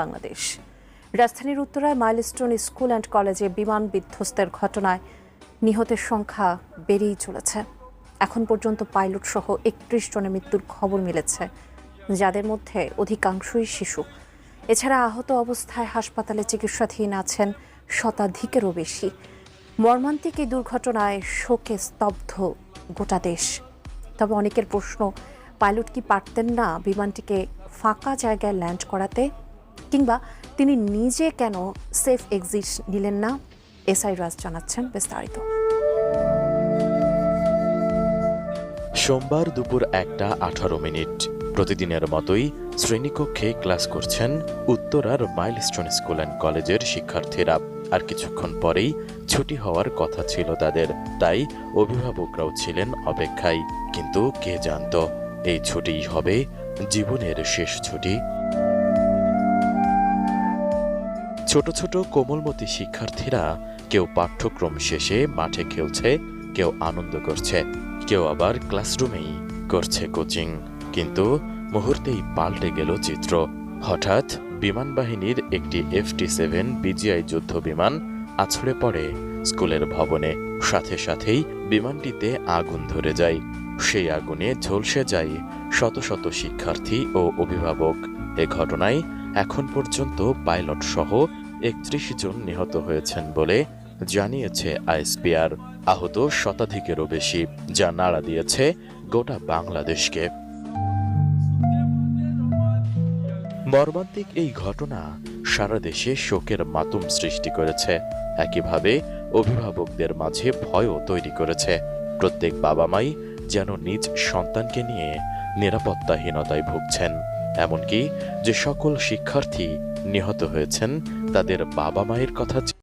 বাংলাদেশ। রাজধানীর উত্তরায় milestone school and কলেজে বিমান বিধ্বস্তের ঘটনায় নিহতের সংখ্যা বেড়েই চলেছে। এখন পর্যন্ত পাইলট সহ একত্রিশ জনের মৃত্যুর খবর মিলেছে, যাদের মধ্যে অধিকাংশই শিশু। এছাড়া আহত অবস্থায় হাসপাতালে চিকিৎসাধীন আছেন শতাধিকেরও বেশি। মর্মান্তিক এই দুর্ঘটনায় শোকে স্তব্ধ গোটা দেশ। তবে অনেকের প্রশ্ন, পাইলট কি পারতেন না বিমানটিকে ফাঁকা জায়গায় ল্যান্ড করাতে? কিংবা তিনি নিজে কেন সেফ এক্সিট নিলেন না? এসআই রাজ জানাচ্ছেন বিস্তারিত। সোমবার দুপুর একটা আঠারো মিনিট। প্রতিদিনের মতোই শ্রেণীকক্ষে ক্লাস করছেন উত্তরার মাইলস্টোন স্কুল অ্যান্ড কলেজের শিক্ষার্থীরা। আর কিছুক্ষণ পরেই ছুটি হওয়ার কথা ছিল তাদের, তাই অভিভাবকরাও ছিলেন অপেক্ষায়। কিন্তু কে জানতো, এই ছুটিই হবে জীবনের শেষ ছুটি। ছোট ছোট কোমলমতি শিক্ষার্থীরা কেউ পাঠ্যক্রম শেষে মাঠে খেলছে, কেউ আনন্দ করছে, কেউ আবার ক্লাসরুমেই করছে কোচিং। কিন্তু মুহূর্তেই পাল্টে গেল চিত্র। হঠাৎ বিমান বাহিনীর একটি এফটি সেভেন বিজিআই যুদ্ধ বিমান আছড়ে পড়ে স্কুলের ভবনে। সাথে সাথেই বিমানটিতে আগুন ধরে যায়। সেই আগুনে ঝলসে যায় শত শত শিক্ষার্থী ও অভিভাবক। এ ঘটনায় এখন পর্যন্ত পাইলট সহ একত্রিশ জন নিহত হয়েছেন বলে জানিয়েছে আইএসপিআর আহত শতাধিকেরও বেশি, যা নাড়া দিয়েছে গোটা বাংলাদেশকে। মর্মান্তিক এই ঘটনা সারা দেশে শোকের মাতুম সৃষ্টি করেছে। একইভাবে অভিভাবকদের মাঝে ভয়ও তৈরি করেছে। প্রত্যেক বাবা মাই যেন নিজ সন্তানকে নিয়ে নিরাপত্তাহীনতায় ভুগছেন। এমনকি যে সকল শিক্ষার্থী নিহত হয়েছেন তাদের বাবা মায়ের কথা